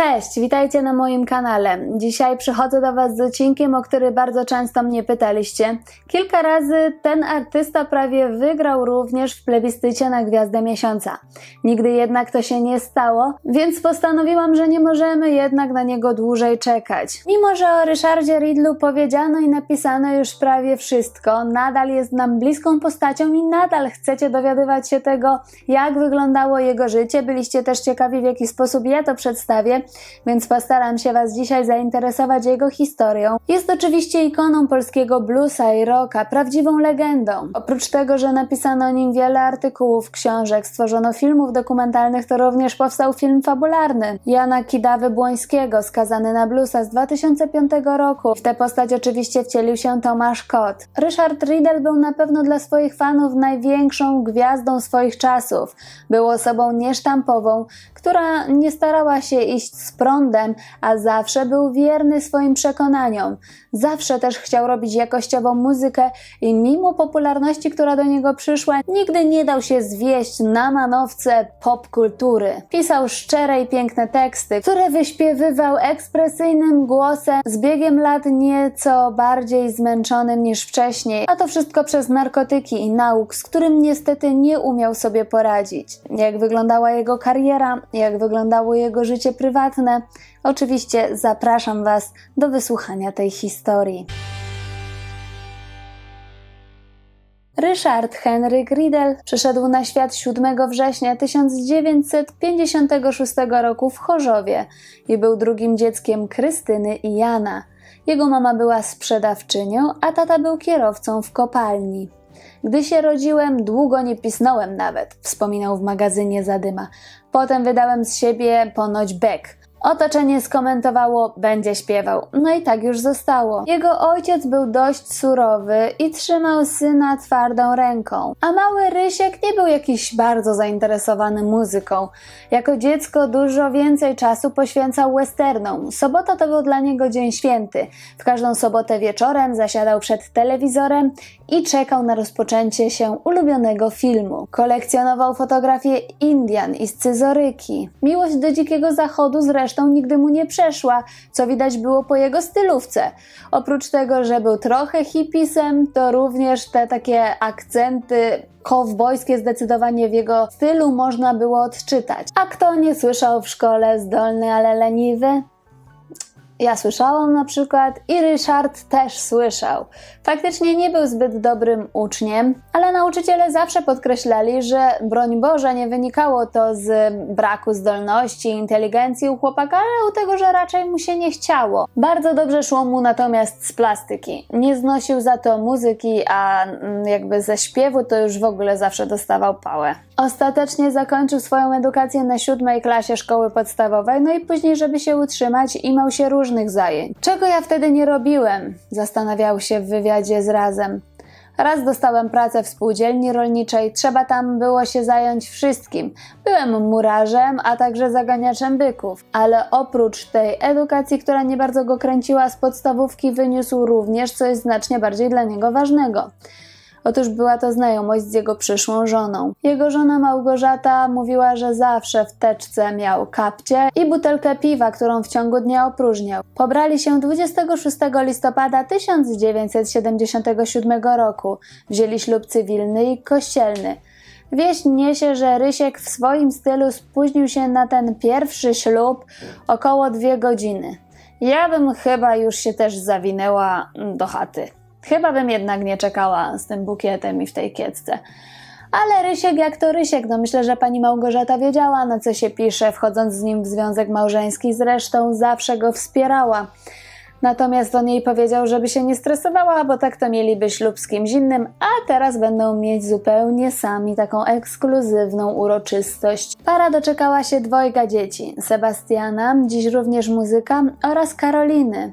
Cześć, witajcie na moim kanale. Dzisiaj przychodzę do Was z odcinkiem, o który bardzo często mnie pytaliście. Kilka razy ten artysta prawie wygrał również w plebiscycie na Gwiazdę Miesiąca. Nigdy jednak to się nie stało, więc postanowiłam, że nie możemy jednak na niego dłużej czekać. Mimo, że o Ryszardzie Ridlu powiedziano i napisano już prawie wszystko, nadal jest nam bliską postacią i nadal chcecie dowiadywać się tego, jak wyglądało jego życie. Byliście też ciekawi, w jaki sposób ja to przedstawię, więc postaram się Was dzisiaj zainteresować jego historią. Jest oczywiście ikoną polskiego bluesa i rocka, prawdziwą legendą. Oprócz tego, że napisano o nim wiele artykułów, książek, stworzono filmów dokumentalnych, to również powstał film fabularny Jana Kidawy Błońskiego, skazany na bluesa z 2005 roku. W tę postać oczywiście wcielił się Tomasz Kot. Ryszard Riedel był na pewno dla swoich fanów największą gwiazdą swoich czasów. Był osobą niesztampową, która nie starała się iść z prądem, a zawsze był wierny swoim przekonaniom. Zawsze też chciał robić jakościową muzykę i mimo popularności, która do niego przyszła, nigdy nie dał się zwieść na manowce popkultury. Pisał szczere i piękne teksty, które wyśpiewywał ekspresyjnym głosem, z biegiem lat nieco bardziej zmęczonym niż wcześniej, a to wszystko przez narkotyki i nauk, z którym niestety nie umiał sobie poradzić. Jak wyglądała jego kariera, jak wyglądało jego życie prywatne, oczywiście zapraszam Was do wysłuchania tej historii. Ryszard Henryk Riedel przyszedł na świat 7 września 1956 roku w Chorzowie i był drugim dzieckiem Krystyny i Jana. Jego mama była sprzedawczynią, a tata był kierowcą w kopalni. Gdy się rodziłem, długo nie pisnąłem nawet, wspominał w magazynie Zadyma. Potem wydałem z siebie ponoć bek. Otoczenie skomentowało, będzie śpiewał. No i tak już zostało. Jego ojciec był dość surowy i trzymał syna twardą ręką. A mały Rysiek nie był jakiś bardzo zainteresowany muzyką. Jako dziecko dużo więcej czasu poświęcał westernom. Sobota to był dla niego dzień święty. W każdą sobotę wieczorem zasiadał przed telewizorem i czekał na rozpoczęcie się ulubionego filmu. Kolekcjonował fotografie Indian i scyzoryki. Miłość do dzikiego zachodu zresztą nigdy mu nie przeszła, co widać było po jego stylówce. Oprócz tego, że był trochę hipisem, to również te takie akcenty kowbojskie zdecydowanie w jego stylu można było odczytać. A kto nie słyszał w szkole zdolny, ale leniwy? Ja słyszałam na przykład i Ryszard też słyszał. Faktycznie nie był zbyt dobrym uczniem, ale nauczyciele zawsze podkreślali, że broń Boże nie wynikało to z braku zdolności, inteligencji u chłopaka, ale u tego, że raczej mu się nie chciało. Bardzo dobrze szło mu natomiast z plastyki. Nie znosił za to muzyki, a mm, jakby ze śpiewu to już w ogóle zawsze dostawał pałę. Ostatecznie zakończył swoją edukację na siódmej klasie szkoły podstawowej, no i później, żeby się utrzymać, imał się różnych zajęć. Czego ja wtedy nie robiłem? Zastanawiał się w wywiadzie z Razem. Raz dostałem pracę w spółdzielni rolniczej, trzeba tam było się zająć wszystkim. Byłem murarzem, a także zaganiaczem byków. Ale oprócz tej edukacji, która nie bardzo go kręciła z podstawówki, wyniósł również coś znacznie bardziej dla niego ważnego. Otóż była to znajomość z jego przyszłą żoną. Jego żona Małgorzata mówiła, że zawsze w teczce miał kapcie i butelkę piwa, którą w ciągu dnia opróżniał. Pobrali się 26 listopada 1977 roku. Wzięli ślub cywilny i kościelny. Wieść niesie, że Rysiek w swoim stylu spóźnił się na ten pierwszy ślub około dwie godziny. Ja bym chyba już się też zawinęła do chaty. Chyba bym jednak nie czekała z tym bukietem i w tej kiecce. Ale Rysiek jak to Rysiek, no myślę, że pani Małgorzata wiedziała, na co się pisze, wchodząc z nim w związek małżeński, zresztą zawsze go wspierała. Natomiast on jej powiedział, żeby się nie stresowała, bo tak to mieliby ślub z kimś innym, a teraz będą mieć zupełnie sami taką ekskluzywną uroczystość. Para doczekała się dwojga dzieci: Sebastiana, dziś również muzyka, oraz Karoliny.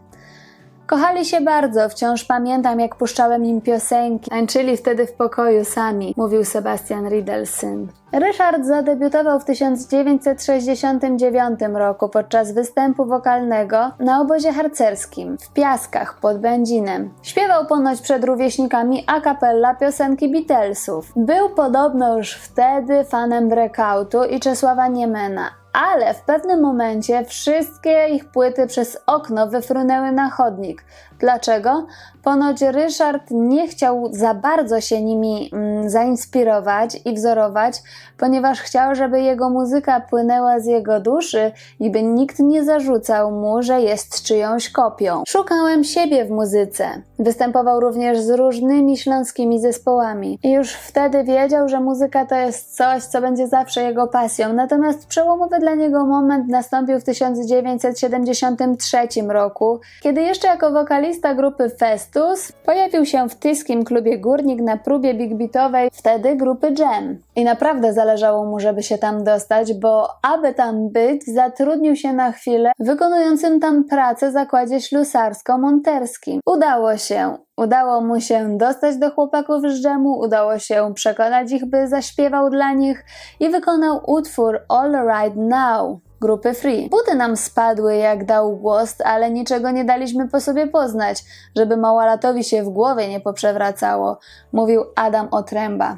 Kochali się bardzo, wciąż pamiętam, jak puszczałem im piosenki. Tańczyli wtedy w pokoju sami, mówił Sebastian Riedel syn. Ryszard zadebiutował w 1969 roku podczas występu wokalnego na obozie harcerskim w Piaskach pod Będzinem. Śpiewał ponoć przed rówieśnikami a cappella piosenki Beatlesów. Był podobno już wtedy fanem Breakoutu i Czesława Niemena, ale w pewnym momencie wszystkie ich płyty przez okno wyfrunęły na chodnik. Dlaczego? Ponoć Ryszard nie chciał za bardzo się nimi mm, zainspirować i wzorować, ponieważ chciał, żeby jego muzyka płynęła z jego duszy i by nikt nie zarzucał mu, że jest czyjąś kopią. Szukałem siebie w muzyce. Występował również z różnymi śląskimi zespołami i już wtedy wiedział, że muzyka to jest coś, co będzie zawsze jego pasją. Natomiast przełomowy dla niego moment nastąpił w 1973 roku, kiedy jeszcze jako wokalista grupy Festus pojawił się w tyskim klubie Górnik na próbie big beatowej wtedy grupy Jam. I naprawdę zależało mu, żeby się tam dostać, bo aby tam być, zatrudnił się na chwilę wykonującym tam pracę w zakładzie ślusarsko-monterskim. Udało się. Udało mu się dostać do chłopaków z dżemu, udało się przekonać ich, by zaśpiewał dla nich i wykonał utwór All Right Now grupy Free. Buty nam spadły jak dał głos, ale niczego nie daliśmy po sobie poznać, żeby małolatowi się w głowie nie poprzewracało, mówił Adam Otręba.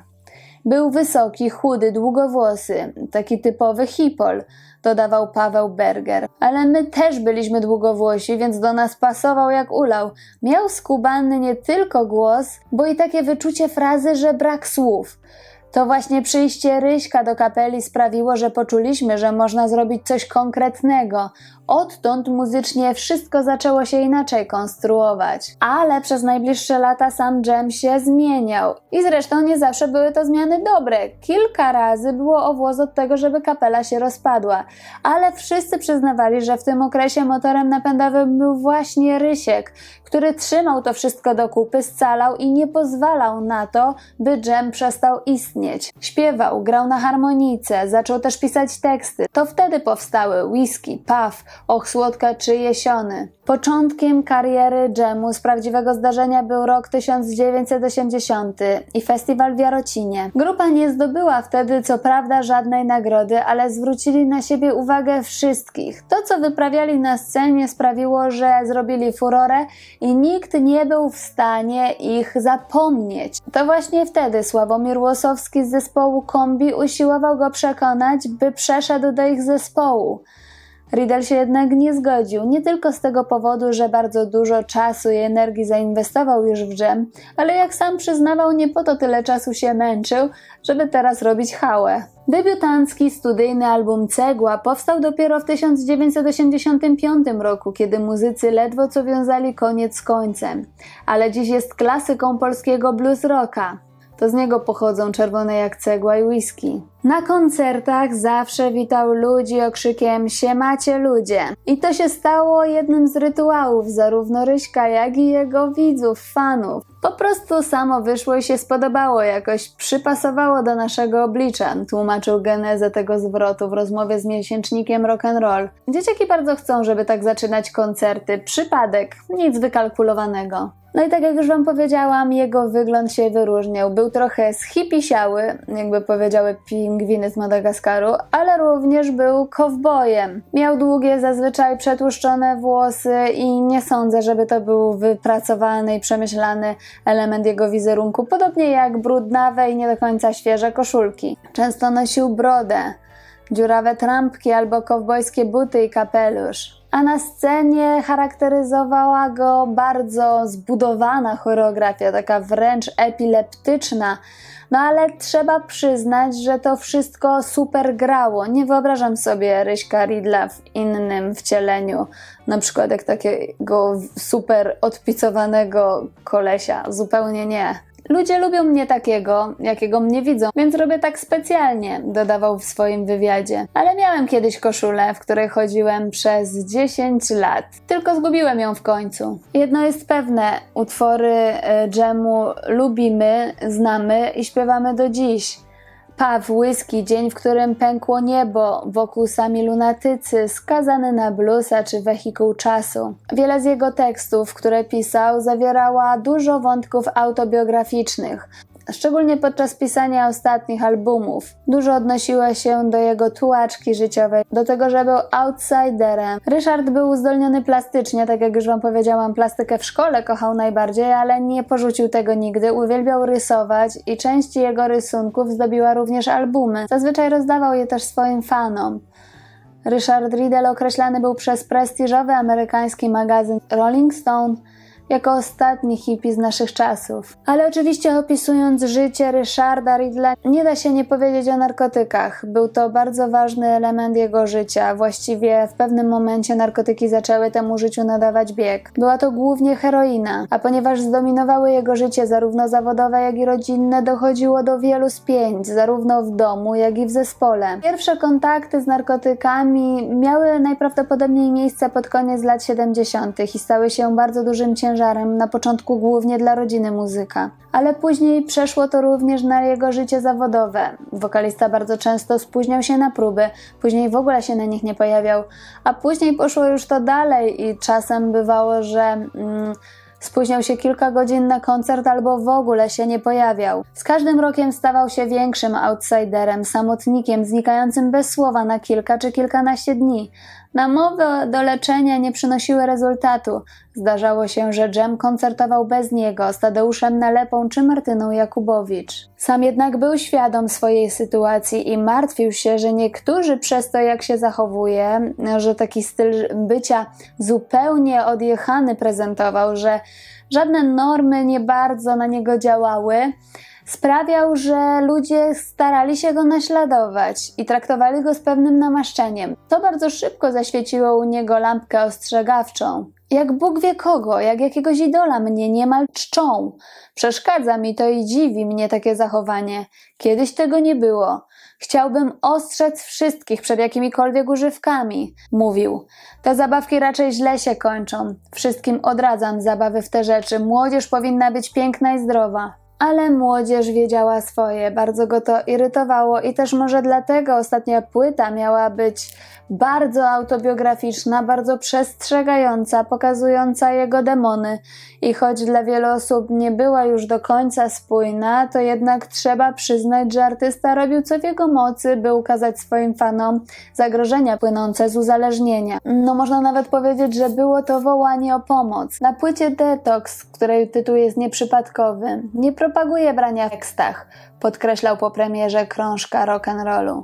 Był wysoki, chudy, długowłosy, taki typowy hipol, dodawał Paweł Berger. Ale my też byliśmy długowłosi, więc do nas pasował jak ulał. Miał skubany nie tylko głos, bo i takie wyczucie frazy, że brak słów. To właśnie przyjście Ryśka do kapeli sprawiło, że poczuliśmy, że można zrobić coś konkretnego. Odtąd muzycznie wszystko zaczęło się inaczej konstruować. Ale przez najbliższe lata sam Jam się zmieniał. I zresztą nie zawsze były to zmiany dobre. Kilka razy było owłos od tego, żeby kapela się rozpadła. Ale wszyscy przyznawali, że w tym okresie motorem napędowym był właśnie Rysiek, który trzymał to wszystko do kupy, scalał i nie pozwalał na to, by Jam przestał istnieć. Śpiewał, grał na harmonice, zaczął też pisać teksty. To wtedy powstały Whisky, Puff, Och Słodka czy Jesiony. Początkiem kariery Jamu z prawdziwego zdarzenia był rok 1980 i festiwal w Jarocinie. Grupa nie zdobyła wtedy co prawda żadnej nagrody, ale zwrócili na siebie uwagę wszystkich. To, co wyprawiali na scenie sprawiło, że zrobili furorę i nikt nie był w stanie ich zapomnieć. To właśnie wtedy Sławomir Łosowski z zespołu Kombi usiłował go przekonać, by przeszedł do ich zespołu. Riddle się jednak nie zgodził, nie tylko z tego powodu, że bardzo dużo czasu i energii zainwestował już w dżem, ale jak sam przyznawał, nie po to tyle czasu się męczył, żeby teraz robić hałę. Debiutancki studyjny album Cegła powstał dopiero w 1985 roku, kiedy muzycy ledwo co wiązali koniec z końcem, ale dziś jest klasyką polskiego blues rocka. To z niego pochodzą czerwone jak cegła i whisky. Na koncertach zawsze witał ludzi okrzykiem Siemacie ludzie. I to się stało jednym z rytuałów zarówno Ryśka, jak i jego widzów, fanów. Po prostu samo wyszło i się spodobało, jakoś przypasowało do naszego oblicza, tłumaczył genezę tego zwrotu w rozmowie z miesięcznikiem Rock'n'Roll. Dzieciaki bardzo chcą, żeby tak zaczynać koncerty. Przypadek, nic wykalkulowanego. No i tak jak już Wam powiedziałam, jego wygląd się wyróżniał. Był trochę schipisiały, jakby powiedziały pingwiny z Madagaskaru, ale również był kowbojem. Miał długie, zazwyczaj przetłuszczone włosy i nie sądzę, żeby to był wypracowany i przemyślany element jego wizerunku, podobnie jak brudnawe i nie do końca świeże koszulki. Często nosił brodę, dziurawe trampki albo kowbojskie buty i kapelusz a na scenie charakteryzowała go bardzo zbudowana choreografia, taka wręcz epileptyczna. No ale trzeba przyznać, że to wszystko super grało. Nie wyobrażam sobie Ryśka Ridla w innym wcieleniu, na przykład jak takiego super odpicowanego kolesia. Zupełnie nie. Ludzie lubią mnie takiego, jakiego mnie widzą, więc robię tak specjalnie, dodawał w swoim wywiadzie. Ale miałem kiedyś koszulę, w której chodziłem przez 10 lat. Tylko zgubiłem ją w końcu. Jedno jest pewne, utwory dżemu lubimy, znamy i śpiewamy do dziś. Paw, whisky, dzień, w którym pękło niebo, wokół sami lunatycy, skazany na bluesa czy wehikuł czasu. Wiele z jego tekstów, które pisał, zawierała dużo wątków autobiograficznych, szczególnie podczas pisania ostatnich albumów. Dużo odnosiło się do jego tułaczki życiowej, do tego, że był outsiderem. Ryszard był uzdolniony plastycznie, tak jak już wam powiedziałam, plastykę w szkole kochał najbardziej, ale nie porzucił tego nigdy. Uwielbiał rysować i część jego rysunków zdobiła również albumy. Zazwyczaj rozdawał je też swoim fanom. Richard Riddle określany był przez prestiżowy amerykański magazyn Rolling Stone jako ostatni hippie z naszych czasów. Ale oczywiście opisując życie Richarda Riddla nie da się nie powiedzieć o narkotykach. Był to bardzo ważny element jego życia. Właściwie w pewnym momencie narkotyki zaczęły temu życiu nadawać bieg. Była to głównie heroina, a ponieważ zdominowały jego życie zarówno zawodowe, jak i rodzinne, dochodziło do wielu spięć, zarówno w domu, jak i w zespole. Pierwsze kontakty z narkotykami miały najprawdopodobniej miejsce pod koniec lat 70. i stały się bardzo dużym ciężarem na początku głównie dla rodziny muzyka, ale później przeszło to również na jego życie zawodowe. Wokalista bardzo często spóźniał się na próby, później w ogóle się na nich nie pojawiał, a później poszło już to dalej i czasem bywało, że mm, Spóźniał się kilka godzin na koncert albo w ogóle się nie pojawiał. Z każdym rokiem stawał się większym outsiderem, samotnikiem, znikającym bez słowa na kilka czy kilkanaście dni. Namowy do leczenia nie przynosiły rezultatu. Zdarzało się, że Jem koncertował bez niego, z Tadeuszem Nalepą czy Martyną Jakubowicz. Sam jednak był świadom swojej sytuacji i martwił się, że niektórzy przez to, jak się zachowuje, że taki styl bycia zupełnie odjechany prezentował, że żadne normy nie bardzo na niego działały, sprawiał, że ludzie starali się go naśladować i traktowali go z pewnym namaszczeniem. To bardzo szybko zaświeciło u niego lampkę ostrzegawczą. Jak Bóg wie kogo, jak jakiegoś idola mnie niemal czczą. Przeszkadza mi to i dziwi mnie takie zachowanie. Kiedyś tego nie było. Chciałbym ostrzec wszystkich przed jakimikolwiek używkami, mówił. Te zabawki raczej źle się kończą. Wszystkim odradzam zabawy w te rzeczy. Młodzież powinna być piękna i zdrowa. Ale młodzież wiedziała swoje, bardzo go to irytowało i też może dlatego ostatnia płyta miała być bardzo autobiograficzna, bardzo przestrzegająca, pokazująca jego demony. I choć dla wielu osób nie była już do końca spójna, to jednak trzeba przyznać, że artysta robił co w jego mocy, by ukazać swoim fanom zagrożenia płynące z uzależnienia. No można nawet powiedzieć, że było to wołanie o pomoc. Na płycie Detox, której tytuł jest nieprzypadkowy, nie propaguje brania tekstach, podkreślał po premierze krążka rock'n'rollu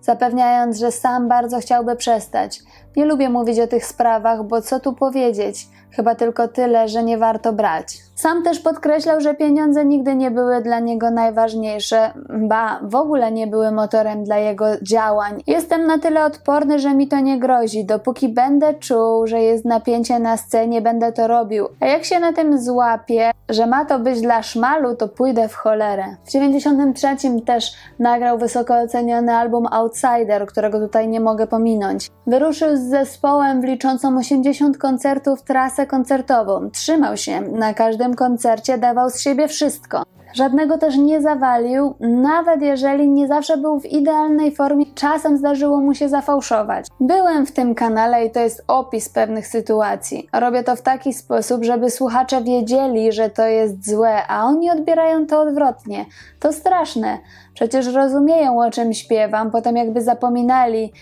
zapewniając, że sam bardzo chciałby przestać. Nie lubię mówić o tych sprawach, bo co tu powiedzieć? Chyba tylko tyle, że nie warto brać. Sam też podkreślał, że pieniądze nigdy nie były dla niego najważniejsze, ba, w ogóle nie były motorem dla jego działań. Jestem na tyle odporny, że mi to nie grozi. Dopóki będę czuł, że jest napięcie na scenie, będę to robił. A jak się na tym złapię, że ma to być dla szmalu, to pójdę w cholerę. W 93 też nagrał wysoko oceniony album Outsider, którego tutaj nie mogę pominąć. Wyruszył z zespołem liczącą 80 koncertów trasę koncertową. Trzymał się na każdym koncercie, dawał z siebie wszystko. Żadnego też nie zawalił, nawet jeżeli nie zawsze był w idealnej formie, czasem zdarzyło mu się zafałszować. Byłem w tym kanale i to jest opis pewnych sytuacji. Robię to w taki sposób, żeby słuchacze wiedzieli, że to jest złe, a oni odbierają to odwrotnie. To straszne. Przecież rozumieją o czym śpiewam, potem jakby zapominali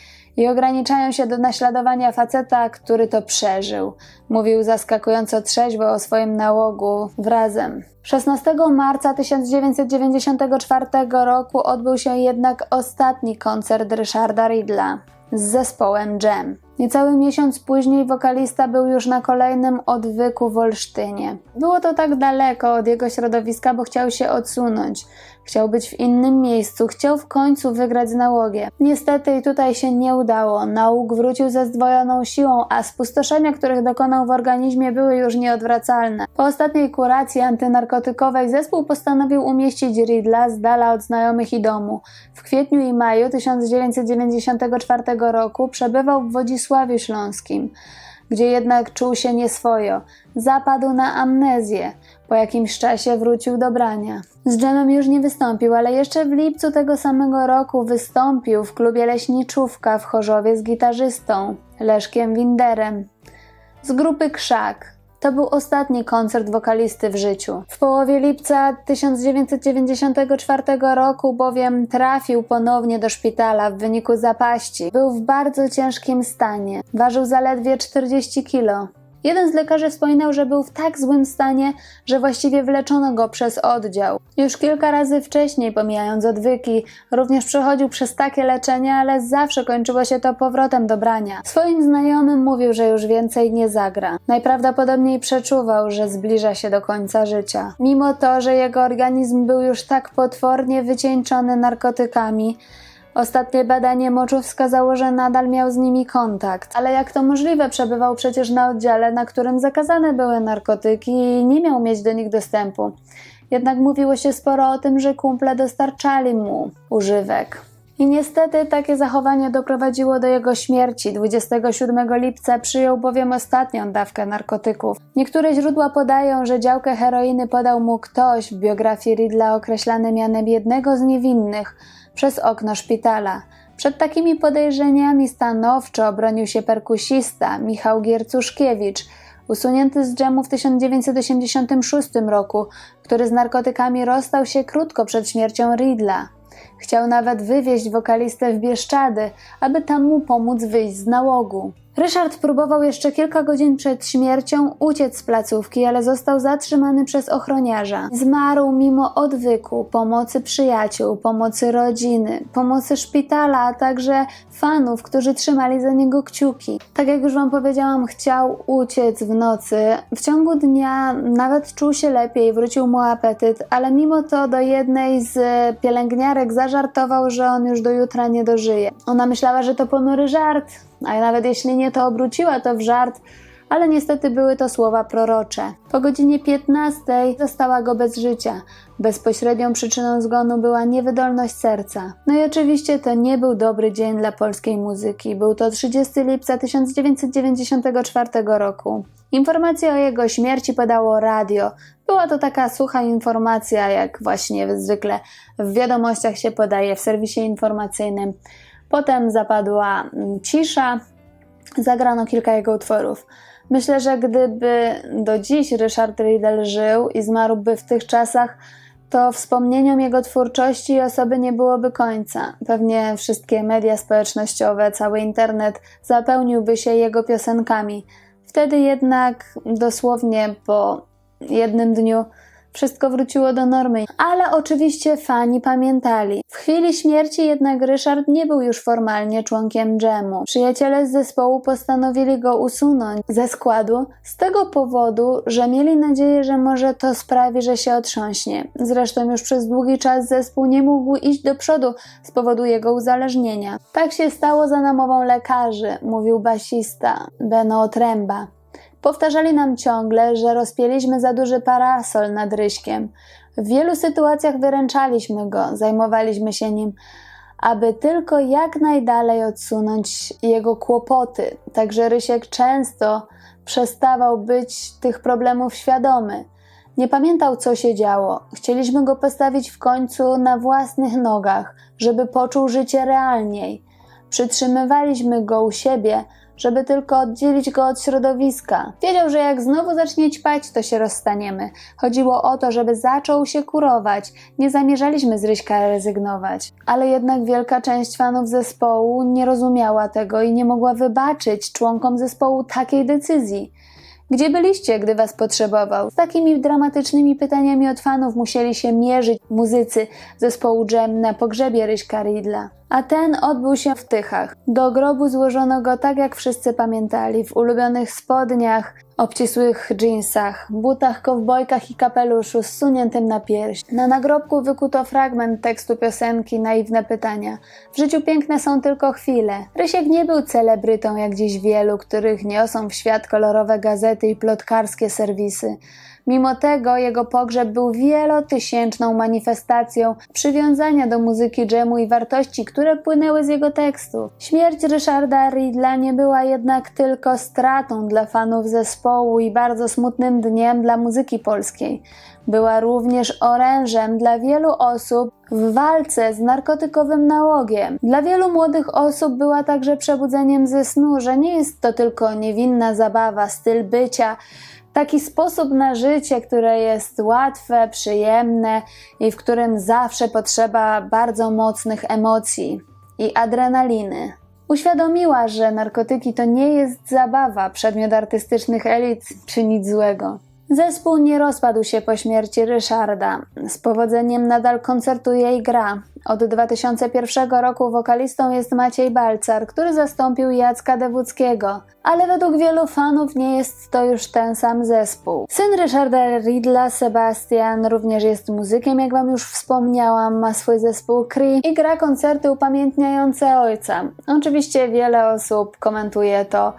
i ograniczają się do naśladowania faceta, który to przeżył. Mówił zaskakująco trzeźwo o swoim nałogu wrazem. 16 marca 1994 roku odbył się jednak ostatni koncert Richarda Ridla z zespołem Jam. Niecały miesiąc później wokalista był już na kolejnym odwyku w Olsztynie. Było to tak daleko od jego środowiska, bo chciał się odsunąć. Chciał być w innym miejscu, chciał w końcu wygrać z nałogiem. Niestety i tutaj się nie udało. Nałóg wrócił ze zdwojoną siłą, a spustoszenia, których dokonał w organizmie, były już nieodwracalne. Po ostatniej kuracji antynarkotykowej zespół postanowił umieścić Ridla z dala od znajomych i domu. W kwietniu i maju 1994 roku przebywał w Wodzisławiu Śląskim gdzie jednak czuł się nieswojo. Zapadł na amnezję. Po jakimś czasie wrócił do brania. Z Jamem już nie wystąpił, ale jeszcze w lipcu tego samego roku wystąpił w klubie Leśniczówka w Chorzowie z gitarzystą Leszkiem Winderem z grupy Krzak. To był ostatni koncert wokalisty w życiu. W połowie lipca 1994 roku bowiem trafił ponownie do szpitala w wyniku zapaści. Był w bardzo ciężkim stanie. Ważył zaledwie 40 kilo. Jeden z lekarzy wspominał, że był w tak złym stanie, że właściwie wleczono go przez oddział. Już kilka razy wcześniej, pomijając odwyki, również przechodził przez takie leczenie, ale zawsze kończyło się to powrotem do brania. Swoim znajomym mówił, że już więcej nie zagra. Najprawdopodobniej przeczuwał, że zbliża się do końca życia. Mimo to, że jego organizm był już tak potwornie wycieńczony narkotykami, Ostatnie badanie moczu wskazało, że nadal miał z nimi kontakt. Ale jak to możliwe, przebywał przecież na oddziale, na którym zakazane były narkotyki i nie miał mieć do nich dostępu. Jednak mówiło się sporo o tym, że kumple dostarczali mu używek. I niestety takie zachowanie doprowadziło do jego śmierci. 27 lipca przyjął bowiem ostatnią dawkę narkotyków. Niektóre źródła podają, że działkę heroiny podał mu ktoś w biografii Ridla określany mianem jednego z niewinnych przez okno szpitala. Przed takimi podejrzeniami stanowczo obronił się perkusista Michał Giercuszkiewicz, usunięty z dżemu w 1986 roku, który z narkotykami rozstał się krótko przed śmiercią Ridla. Chciał nawet wywieźć wokalistę w Bieszczady, aby tam mu pomóc wyjść z nałogu. Ryszard próbował jeszcze kilka godzin przed śmiercią uciec z placówki, ale został zatrzymany przez ochroniarza. Zmarł mimo odwyku, pomocy przyjaciół, pomocy rodziny, pomocy szpitala, a także fanów, którzy trzymali za niego kciuki. Tak jak już Wam powiedziałam, chciał uciec w nocy. W ciągu dnia nawet czuł się lepiej, wrócił mu apetyt, ale mimo to do jednej z pielęgniarek zażartował, że on już do jutra nie dożyje. Ona myślała, że to ponury żart, a nawet jeśli nie, to obróciła to w żart, ale niestety były to słowa prorocze. Po godzinie 15 została go bez życia. Bezpośrednią przyczyną zgonu była niewydolność serca. No i oczywiście to nie był dobry dzień dla polskiej muzyki. Był to 30 lipca 1994 roku. Informację o jego śmierci podało radio. Była to taka sucha informacja, jak właśnie zwykle w wiadomościach się podaje w serwisie informacyjnym. Potem zapadła mm, cisza, zagrano kilka jego utworów. Myślę, że gdyby do dziś Ryszard Riedel żył i zmarłby w tych czasach, to wspomnieniom jego twórczości i osoby nie byłoby końca. Pewnie wszystkie media społecznościowe, cały internet zapełniłby się jego piosenkami. Wtedy jednak dosłownie po jednym dniu wszystko wróciło do normy, ale oczywiście fani pamiętali. W chwili śmierci jednak Ryszard nie był już formalnie członkiem dżemu. Przyjaciele z zespołu postanowili go usunąć ze składu z tego powodu, że mieli nadzieję, że może to sprawi, że się otrząśnie. Zresztą już przez długi czas zespół nie mógł iść do przodu z powodu jego uzależnienia. Tak się stało za namową lekarzy, mówił basista Beno Tręba. Powtarzali nam ciągle, że rozpięliśmy za duży parasol nad Ryśkiem. W wielu sytuacjach wyręczaliśmy go, zajmowaliśmy się nim, aby tylko jak najdalej odsunąć jego kłopoty. Także Rysiek często przestawał być tych problemów świadomy. Nie pamiętał, co się działo. Chcieliśmy go postawić w końcu na własnych nogach, żeby poczuł życie realniej. Przytrzymywaliśmy go u siebie, żeby tylko oddzielić go od środowiska. Wiedział, że jak znowu zacznie ćpać, to się rozstaniemy. Chodziło o to, żeby zaczął się kurować. Nie zamierzaliśmy z Ryśka rezygnować. Ale jednak wielka część fanów zespołu nie rozumiała tego i nie mogła wybaczyć członkom zespołu takiej decyzji. Gdzie byliście, gdy was potrzebował? Z takimi dramatycznymi pytaniami od fanów musieli się mierzyć muzycy zespołu Jam na pogrzebie Ryśka Ridla. A ten odbył się w Tychach. Do grobu złożono go tak jak wszyscy pamiętali, w ulubionych spodniach, obcisłych dżinsach, butach, kowbojkach i kapeluszu zsuniętym na pierś. Na nagrobku wykuto fragment tekstu piosenki Naiwne pytania. W życiu piękne są tylko chwile. Rysiek nie był celebrytą jak dziś wielu, których niosą w świat kolorowe gazety i plotkarskie serwisy. Mimo tego jego pogrzeb był wielotysięczną manifestacją przywiązania do muzyki dżemu i wartości, które płynęły z jego tekstów. Śmierć Ryszarda Ridla nie była jednak tylko stratą dla fanów zespołu i bardzo smutnym dniem dla muzyki polskiej. Była również orężem dla wielu osób w walce z narkotykowym nałogiem. Dla wielu młodych osób była także przebudzeniem ze snu, że nie jest to tylko niewinna zabawa, styl bycia, taki sposób na życie, które jest łatwe, przyjemne i w którym zawsze potrzeba bardzo mocnych emocji i adrenaliny. Uświadomiła, że narkotyki to nie jest zabawa, przedmiot artystycznych elit czy nic złego. Zespół nie rozpadł się po śmierci Ryszarda. Z powodzeniem nadal koncertuje i gra. Od 2001 roku wokalistą jest Maciej Balcar, który zastąpił Jacka Dewuckiego. Ale według wielu fanów nie jest to już ten sam zespół. Syn Ryszarda Ridla, Sebastian, również jest muzykiem, jak wam już wspomniałam, ma swój zespół Cree i gra koncerty upamiętniające ojca. Oczywiście wiele osób komentuje to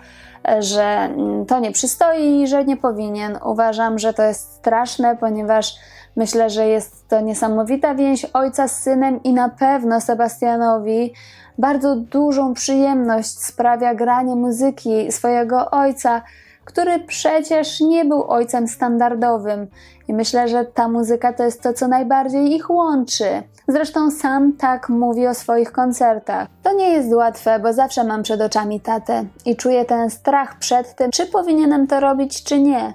że to nie przystoi i że nie powinien. Uważam, że to jest straszne, ponieważ myślę, że jest to niesamowita więź ojca z synem i na pewno Sebastianowi bardzo dużą przyjemność sprawia granie muzyki swojego ojca, który przecież nie był ojcem standardowym. I myślę, że ta muzyka to jest to, co najbardziej ich łączy. Zresztą sam tak mówi o swoich koncertach. To nie jest łatwe, bo zawsze mam przed oczami tatę i czuję ten strach przed tym, czy powinienem to robić, czy nie.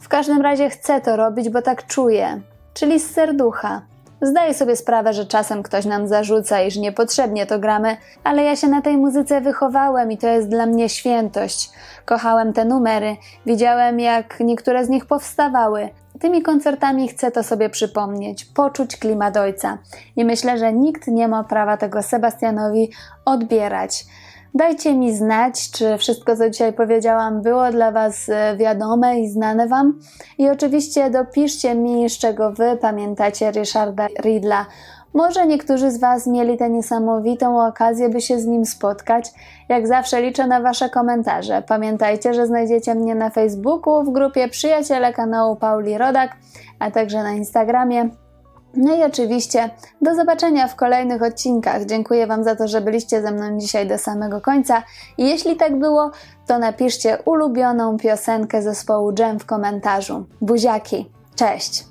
W każdym razie chcę to robić, bo tak czuję, czyli z serducha. Zdaję sobie sprawę, że czasem ktoś nam zarzuca, iż niepotrzebnie to gramy, ale ja się na tej muzyce wychowałem i to jest dla mnie świętość. Kochałem te numery, widziałem jak niektóre z nich powstawały. Tymi koncertami chcę to sobie przypomnieć, poczuć klimat ojca. I myślę, że nikt nie ma prawa tego Sebastianowi odbierać. Dajcie mi znać, czy wszystko, co dzisiaj powiedziałam, było dla Was e, wiadome i znane Wam. I oczywiście dopiszcie mi, z czego Wy pamiętacie Richarda Ridla. Może niektórzy z Was mieli tę niesamowitą okazję, by się z nim spotkać. Jak zawsze liczę na Wasze komentarze. Pamiętajcie, że znajdziecie mnie na Facebooku w grupie Przyjaciele kanału Pauli Rodak, a także na Instagramie. No i oczywiście do zobaczenia w kolejnych odcinkach. Dziękuję Wam za to, że byliście ze mną dzisiaj do samego końca. I jeśli tak było, to napiszcie ulubioną piosenkę zespołu Jam w komentarzu. Buziaki, cześć!